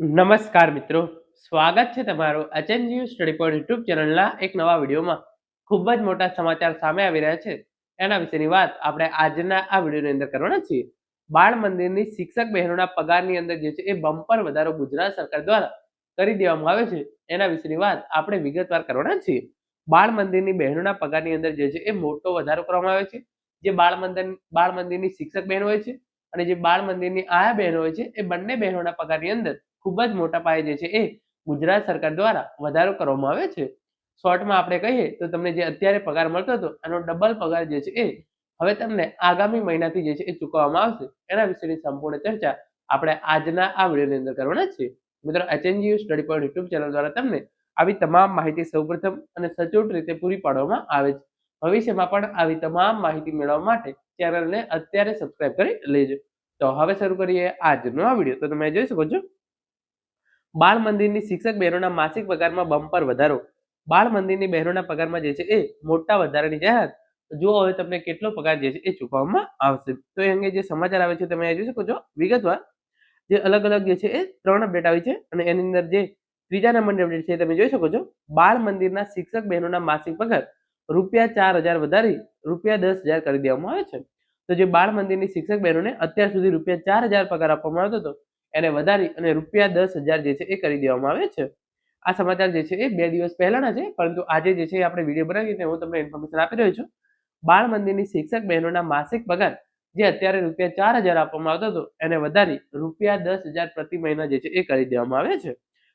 નમસ્કાર મિત્રો. સ્વાગત છે તમારું અચેન્જીયુ સ્ટડી પોઈન્ટ યુટ્યુબ ચેનલના એક નવા વિડીયોમાં. ખૂબ જ મોટા સમાચાર સામે આવી રહ્યા છે. એના વિશેની વાત આપણે આજના આ વિડીયોની અંદર કરવાના છીએ. બાળ મંદિરની શિક્ષક બહેનોના પગારની અંદર જે છે એ બમ્પર વધારો ગુજરાત સરકાર દ્વારા કરી દેવામાં આવે છે. એના વિશેની વાત આપણે વિગતવાર કરવાના છીએ. બાળ મંદિરની બહેનોના પગારની અંદર જે છે એ મોટો વધારો કરવામાં આવે છે. જે બાળ મંદિર, બાળ મંદિરની શિક્ષક બહેન હોય છે અને જે બાળ મંદિરની આયા બહેનો હોય છે એ બંને બહેનોના પગારની અંદર ખૂબ જ મોટા પાયે જે છે એ ગુજરાત સરકાર દ્વારા વધારો કરવામાં આવે છે. શોર્ટમાં આપણે કહીએ તો તમને જે અત્યારે પગાર મળતો હતો, એનો ડબલ પગાર જે છે એ હવે તમને આગામી મહિનાથી જે છે એ ચૂકવવામાં આવશે. એના વિશેની સંપૂર્ણ ચર્ચા આપણે આજના આ વિડીયોની અંદર કરવાના છે મિત્રો HNGU study point YouTube channel દ્વારા તમને આવી તમામ માહિતી સૌપ્રથમ અને સચોટ રીતે પૂરી પાડવામાં આવે છે. ભવિષ્યમાં પણ આવી તમામ માહિતી મેળવવા માટે ચેનલને અત્યારે સબસ્ક્રાઇબ કરી લેજો. તો હવે શરૂ કરીએ આજનો આ વીડિયો. તો તમે જોઈ શકો છો બાળ મંદિરની શિક્ષક બહેનોના માસિક પગારમાં બમ્પર વધારો. બાળ મંદિરની બહેનોના પગારમાં જે છે એ મોટા વધારાની જાહેરાત જો હવે તમને કેટલો પગાર જે છે એ ચૂકવવામાં આવશે. તો એ અંગે જે સમાચાર આવે છે તમે જોઈ શકો છો વિગતવાર. જે અલગ અલગ જે છે એ ત્રણ અપડેટ આવી છે અને એની અંદર જે ત્રીજા નંબરની અપડેટ છે તમે જોઈ શકો છો. બાળ મંદિરના શિક્ષક બહેનોના માસિક પગાર રૂપિયા ચાર હજાર વધારી રૂપિયા દસ હજાર કરી દેવામાં આવે છે. તો જે બાળ મંદિરની શિક્ષક બહેનોને અત્યાર સુધી રૂપિયા ચાર હજાર પગાર આપવામાં આવતો હતો એને વધારી અને રૂપિયા દસ હજાર જે છે એ કરી દેવામાં આવે છે. આ સમાચાર જે છે એ બે દિવસ પહેલાના છે, પરંતુ આજે જે છે આપણે વીડિયો બનાવીને હું તમને ઇન્ફોર્મેશન આપી રહ્યો છું. બાળ મંદિરની શિક્ષક બહેનોના માસિક પગાર જે અત્યારે રૂપિયા ચાર હજાર આપવામાં આવતો હતો, એને વધારી રૂપિયા દસ હજાર પ્રતિ મહિના જે છે એ કરી દેવામાં આવે છે.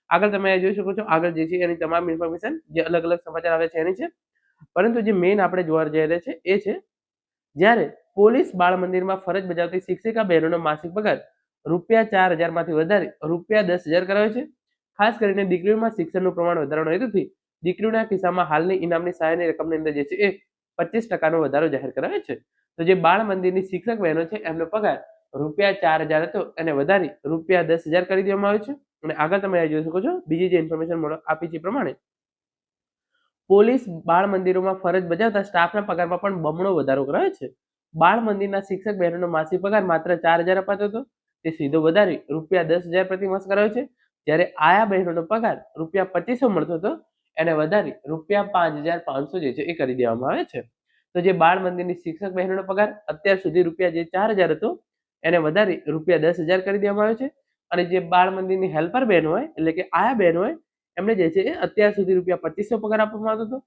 આગળ તમે જોઈ શકો છો, આગળ જે છે એની તમામ ઇન્ફોર્મેશન જે અલગ અલગ સમાચાર આવે છે એની છે. પરંતુ જે મેઇન આપણે જોવા જઈ રહ્યા છે એ છે, જ્યારે પોલીસ બાળ મંદિરમાં ફરજ બજાવતી શિક્ષિકા બહેનોનો માસિક પગાર રૂપિયા ચાર હજારમાંથી વધારી, રૂપિયા દસ હજાર કરાવે છે. ખાસ કરીને દીકરીઓમાં શિક્ષણનું પ્રમાણ વધારવાનો હેતુથી દીકરીઓના કિસ્સામાં હાલની ઇનામની સહાયની રકમની અંદર જે છે એ પચીસ ટકાનો વધારો જાહેર કરાયો છે. તો જે બાળ મંદિરની શિક્ષક બહેનો છે, એમનો પગાર રૂપિયા ચાર હજાર હતો, એને વધારી રૂપિયા દસ હજાર કરી દેવામાં આવ્યો છે. અને આગળ તમે જોઈ શકો છો, બીજી જે ઇન્ફોર્મેશન આપી છે પ્રમાણે, પોલીસ બાળ મંદિરોમાં ફરજ બજાવતા સ્ટાફના પગારમાં પણ બમણો વધારો કરાયો છે. બાળ મંદિરના શિક્ષક બહેનોનો માસિક પગાર માત્ર ચાર હજાર અપાતો હતો તે સીધો વધારી રૂપિયા દસ હજાર પ્રતિ માસ કરાયો છે. જ્યારે આયા બહેનોનો પગાર રૂપિયા પચીસો મળતો હતો, એને વધારી રૂપિયા પાંચ હજાર પાંચસો જે છે એ કરી દેવામાં આવે છે. તો જે બાળ મંદિરની શિક્ષક બહેનોનો પગાર અત્યાર સુધી રૂપિયા જે ચાર હજાર હતો, એને વધારી રૂપિયા દસ હજાર કરી દેવામાં આવ્યો છે. અને જે બાળ મંદિરની હેલ્પર બહેન હોય, એટલે કે આયા બહેન હોય, એમને જે છે એ અત્યાર સુધી રૂપિયા પચીસો પગાર આપવામાં આવતો હતો.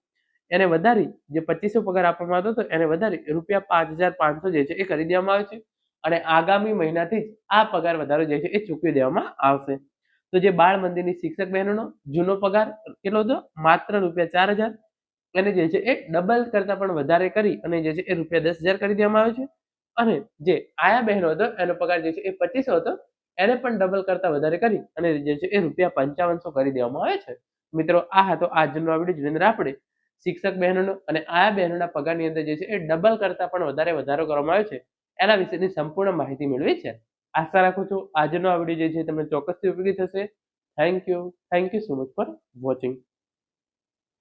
એને વધારી જે પચીસો પગાર આપવામાં આવતો હતો, એને વધારી રૂપિયા પાંચ હજાર પાંચસો જે છે એ કરી દેવામાં આવે છે. અને આગામી મહિનાથી જ આ પગાર વધારો જે છે એ ચૂકવી દેવામાં આવશે. તો જે બાળ મંદિરની શિક્ષક બહેનોનો જૂનો પગાર કેટલો હતો? માત્ર રૂપિયા ચાર હજાર. એને જે છે એ ડબલ કરતા પણ વધારે કરી અને જે છે એ રૂપિયા દસ હજાર કરી દેવામાં આવે છે. અને જે આયા બહેનો હતો, એનો પગાર જે છે એ પચીસો હતો, એને પણ ડબલ કરતા વધારે કરી અને જે છે એ રૂપિયા પંચાવનસો કરી દેવામાં આવે છે. મિત્રો, આ હતો આજનો આ વીડિયો. જેની અંદર આપણે શિક્ષક બહેનોનો અને આયા બહેનોના પગારની અંદર જે છે એ ડબલ કરતા પણ વધારે વધારો કરવામાં આવ્યો છે. એના વિશેની સંપૂર્ણ માહિતી મેળવી છે. આશા રાખું છું આજનો આ વીડિયો જે છે તમને ચોક્કસથી ઉપયોગી થશે. Thank you thank you so much for watching